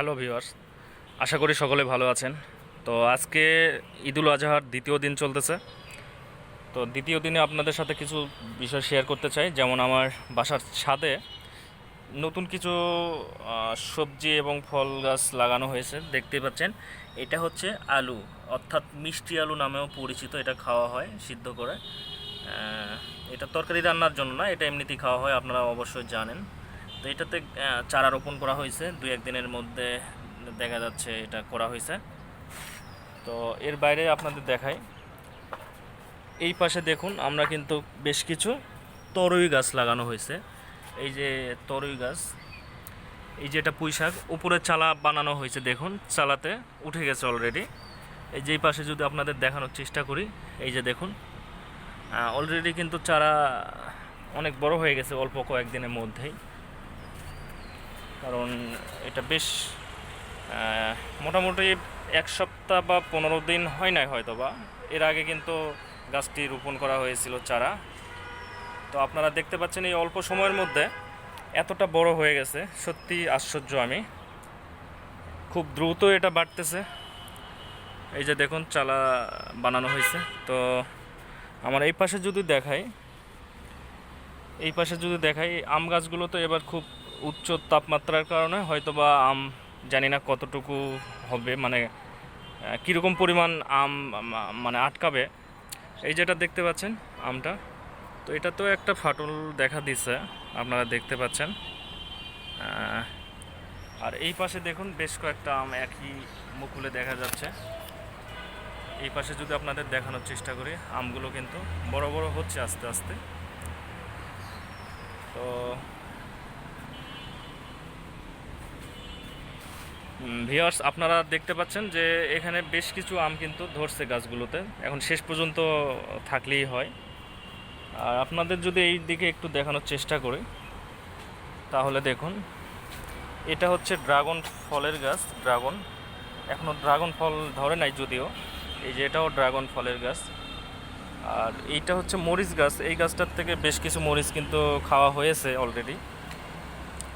Hello viewers আশা করি সকলে ভালো আছেন। তো আজকে ঈদুল আজহার দ্বিতীয় দিন চলতেছে। তো দ্বিতীয় দিনে আপনাদের সাথে কিছু বিষয় শেয়ার করতে চাই। যেমন আমার বাসার ছাদে নতুন কিছু সবজি এবং ফল গাছ লাগানো হয়েছে। দেখতেই পাচ্ছেন, এটা হচ্ছে আলু। অর্থাৎ মিষ্টি আলু নামেও পরিচিত, এটা খাওয়া হয় সিদ্ধ করে। এটা তরকারি রান্নার জন্য না, এটা এমনিতেই খাওয়া হয়, আপনারা অবশ্যই জানেন। তো এটাতে চারা রোপণ করা হয়েছে। দু একদিনের মধ্যে দেখা যাচ্ছে এটা করা হয়েছে। তো এর বাইরে আপনাদের দেখাই। এই পাশে দেখুন, আমরা কিন্তু বেশ কিছু তরুই গাছ লাগানো হয়েছে। এই যে তরুই গাছ, এই যে এটা পুঁই শাক, উপরে চালা বানানো হয়েছে, দেখুন, চালাতে উঠে গেছে অলরেডি এই যে পাশে যদি আপনাদের দেখানোর চেষ্টা করি, এই যে দেখুন অলরেডি কিন্তু চারা অনেক বড় হয়ে গেছে অল্প কয়েকদিনের মধ্যেই। কারণ এটা বেশ মোটামুটি এক সপ্তাহ বা পনেরো দিন হয় নাই হয়তো বা এর আগে কিন্তু গাছটি রোপণ করা হয়েছিল চারা। তো আপনারা দেখতে পাচ্ছেন এই অল্প সময়ের মধ্যে এতটা বড় হয়ে গেছে। সত্যি আশ্চর্য আমি। খুব দ্রুত এটা বাড়তেছে। এই যে দেখুন চালা বানানো হয়েছে। তো আমার এই পাশে যদি দেখাই, এই পাশে যদি দেখাই, আম গাছগুলো তো এবার খুব উচ্চ তাপমাত্রার কারণে হয়তো বা আম জানি না কতটুকু হবে মানে কীরকম পরিমাণ আম মানে আটকাবে। এই যেটা দেখতে পাচ্ছেন আমটা, তো এটা তো একটা ফাটল দেখা দিছে, আপনারা দেখতে পাচ্ছেন। আর এই পাশে দেখুন বেশ কয়েকটা আম একই মুকুলে দেখা যাচ্ছে। এই পাশে যদি আপনাদের দেখানোর চেষ্টা করি, আমগুলো কিন্তু বড় বড় হচ্ছে আস্তে আস্তে। তো ভিওয়ার্স আপনারা দেখতে পাচ্ছেন যে এখানে বেশ কিছু আম কিন্তু ধরছে গাছগুলোতে। এখন শেষ পর্যন্ত থাকলেই হয়। আর আপনাদের যদি এই দিকে একটু দেখানোর চেষ্টা করি, তাহলে দেখুন, এটা হচ্ছে ড্রাগন ফলের গাছ, ড্রাগন। এখনও ড্রাগন ফল ধরে নাই যদিও, এই যে এটাও ড্রাগন ফলের গাছ। আর এইটা হচ্ছে মরিচ গাছ, এই গাছটার থেকে বেশ কিছু মরিচ কিন্তু খাওয়া হয়েছে অলরেডি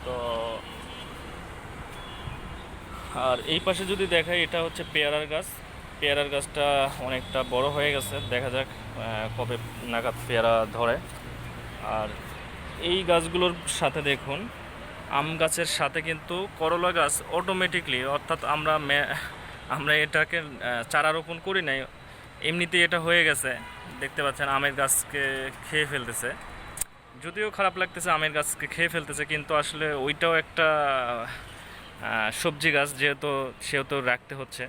তো আর এই পাশে যদি দেখাই, এটা হচ্ছে পেয়ারার গাছ। পেয়ারার গাছটা অনেকটা বড় হয়ে গেছে। দেখা যাক কবে নাগাদ পেয়ারা ধরে। আর এই গাছগুলোর সাথে দেখুন, আম গাছের সাথে কিন্তু করলা গাছ অটোমেটিকলি অর্থাৎ আমরা আমরা এটাকে চারা রোপণ করি নাই, এমনিতেই এটা হয়ে গেছে। দেখতে পাচ্ছেন, আমের গাছকে খেয়ে ফেলতেছে। যদিও খারাপ লাগতেছে, আমের গাছকে খেয়ে ফেলতেছে, কিন্তু আসলে ওইটাও একটা সবজি গাছ যেহেতু, সেহেতু রাখতে হচ্ছে।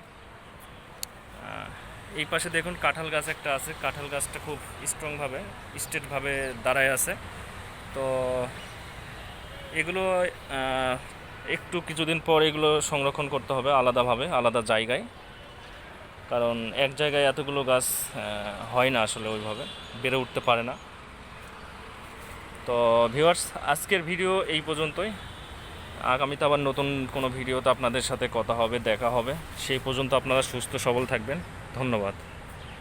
এই পাশে দেখুন কাঁঠাল গাছ একটা আছে। কাঁঠাল গাছটা খুব স্ট্রংভাবে স্টেটভাবে দাঁড়ায় আছে। তো এগুলো একটু কিছুদিন পর এগুলো সংরক্ষণ করতে হবে আলাদাভাবে, আলাদা জায়গায়। কারণ এক জায়গায় এতগুলো গাছ হয় না আসলে ওইভাবে, বেড়ে উঠতে পারে না। তো ভিউয়ার্স আজকের ভিডিও এই পর্যন্তই। আগামীতে আবার নতুন কোনো ভিডিওতে আপনাদের সাথে কথা হবে, দেখা হবে। সেই পর্যন্ত আপনারা সুস্থ, সবল থাকবেন। ধন্যবাদ।